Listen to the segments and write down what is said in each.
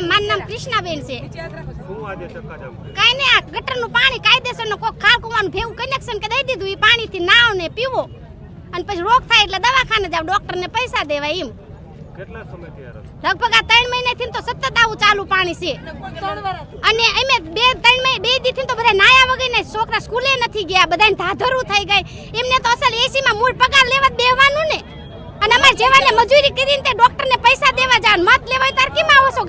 નામ મારું નામ કૃષ્ણાબેન છે. કઈ નઈ આ ગટર કાઈ પાણી પાણી કાયદેસરનું કોક ખાલ કુવાનું ભેગું કનેક્શન કે દઈ દીધું એ પાણી થી નાવ ને પીવો. અને પછી રોગ થાય એટલે દવાખાને જાવ ડોક્ટરને પૈસા દેવા એમ. લગભગ આ ત્રણ મહિનાથી તો સતત આવું ચાલુ પાણી છે. અને અમે બે ત્રણ મહિને બે દી થી તો બધા નાયા વગર ને છોકરા સ્કૂલે નથી ગયા બધાને ધાધરું થઈ ગઈ. એમને તો અસલ એસી માં મૂળ પગાર લેવા દેવાનું ને. અને અમારે જેવાને મજૂરી કરીને તે ડોક્ટરને પૈસા દેવા જાવ. મત લેવાય તાર કેમ આવો છો?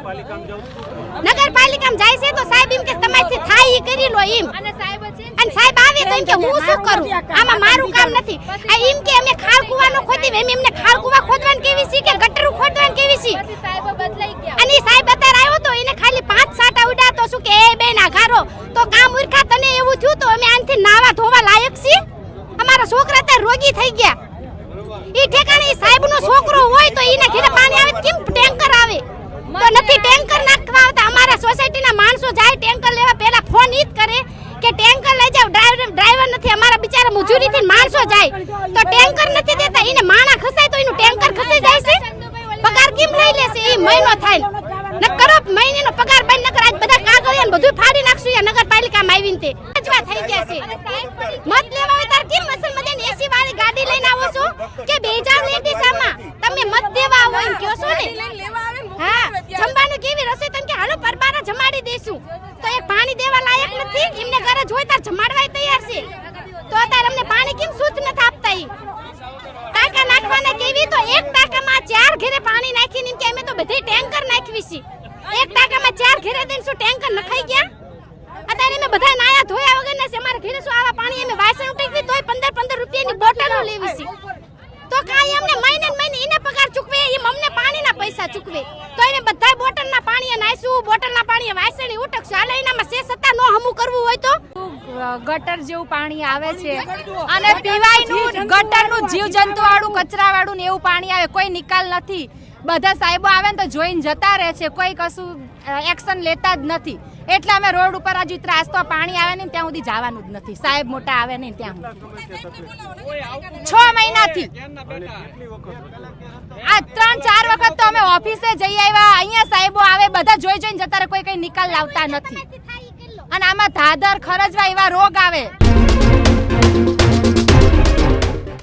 નગરપાલિકામાં જાય છે તો સાહેબ એમ કે તમારથી થાય એ કરી લો એમ. અને સાહેબ અને સાહેબ આવે તો એમ કે હું શું કરું? આમાં મારું કામ નથી. આ એમ કે અમે ખાલ કુવાનો ખોદી એમ એમને ખાલ કુવા ખોદવાનું કેવી છે કે ગટરું ખોદવાનું કેવી છે? સાહેબ બદલાઈ ગયા. અને સાહેબ અત્યારે આવ્યો તો એને ખાલી પાંચ સાટા ઉડા તો શું કે એ બેન આઘારો. તો કામ ઉરખા તને એવું થયું તો અમે આનથી નાવા ધોવા લાયક છીએ? અમારા છોકરા અત્યારે રોગી થઈ ગયા. એ ઠેકાણે સાહેબનો છોકરો હોય તો એને ઘરે પાણી આવે કેમ ટેન્કર આવે તો નથી ટેન્કર નાખવા આવતા અમારા સોસાયટીના માણસો જાય ટેન્કર લેવા પહેલા ફોન ઈ જ કરે કે ટેન્કર લઈ જાવ ડ્રાઈવર ડ્રાઈવર નથી અમારા બિચારા મજૂરીથી માણસો જાય, તો ટેન્કર નથી દેતા. એને માણા ખસાય તો એનું ટેન્કર ખસી જાય છે. પગાર કેમ લઈ લેશે એ મહિનો થાય. નકર કરો, મહિનાનો પગાર બંધ નકર આજ બધા કાગળિયા ને બધું ફાડી નાખશું એ નગરપાલિકામાં આવીને તે. અજવા થઈ ગયા છે. મત લેવા હોય તાર કેમ અસલ મજાની એસી વાળી ગાડી લઈને આવો છો? કે બે જાવ સામા તમે મત દેવા આવો એમ કહો છો ને? હા. જમવાનું કેવી રસોઈ? તમે કે હાલો પરબારા જમાડી દેશું. તો એ પાણી દેવા લાયક નથી? એમને ઘરે જોઈ તાર જમાડવાય તૈયાર છે તો અત્યારે અમને પાણી કેમ શુદ્ધ નથી આપતા ઈ ટાંકા નાખવાના તો એક ટાંકામાં ચાર ઘેરે પાણી નાખીને એમ કે અમે તો બધી ટેન્કર નાખવી છે. એક ટાંકામાં ચાર ઘેરે દઈને શું ટેન્કર નખાઈ ગયા? અત્યારે અમે બધા નાયા ધોયા વગર ને અમારા ઘેરે શું આવા પાણી અમે વાસણ ઉટેકવી તોય પંદર પંદર રૂપિયાની બોટલો લેવી છે. તો કાંઈ અમને મહિને મહિને એને પગાર ચૂકવે, એમ અમને પાણીના પૈસા ચૂકવે. તો એને બધા બોટલના પાણીએ નાઈશું બોટલના પાણીએ વાસણી ઉટકશું. હાલે એનામાં સે સત્તા, નો હમું કરવું હોય તો? ગટર જેવું પાણી આવે છે. અને પીવાયનું ગટરનું જીવજંતુ વાળું કચરા વાળું ને એવું પાણી આવે. કોઈ નિકાલ નથી. બધા સાહેબો આવે ને તો જોઈને જતા રહે છે. કોઈ કશું એક્શન લેતા જ નથી. એટલે અમે રોડ ઉપર હજુ ત્રાસ તો પાણી આવે ને ત્યાં સુધી જવાનું જ નથી. સાહેબ મોટા આવે ને ત્યાં છ મહિનાથી. આ ત્રણ ચાર વખત તો અમે ઓફિસે જઈ આવ્યા. અહીંયા સાહેબો આવે બધા જોઈ જોઈને જતા રહે. કોઈ કઈ નિકાલ લાવતા નથી. અને આમાં ધાધર ખરજવા એવા રોગ આવે.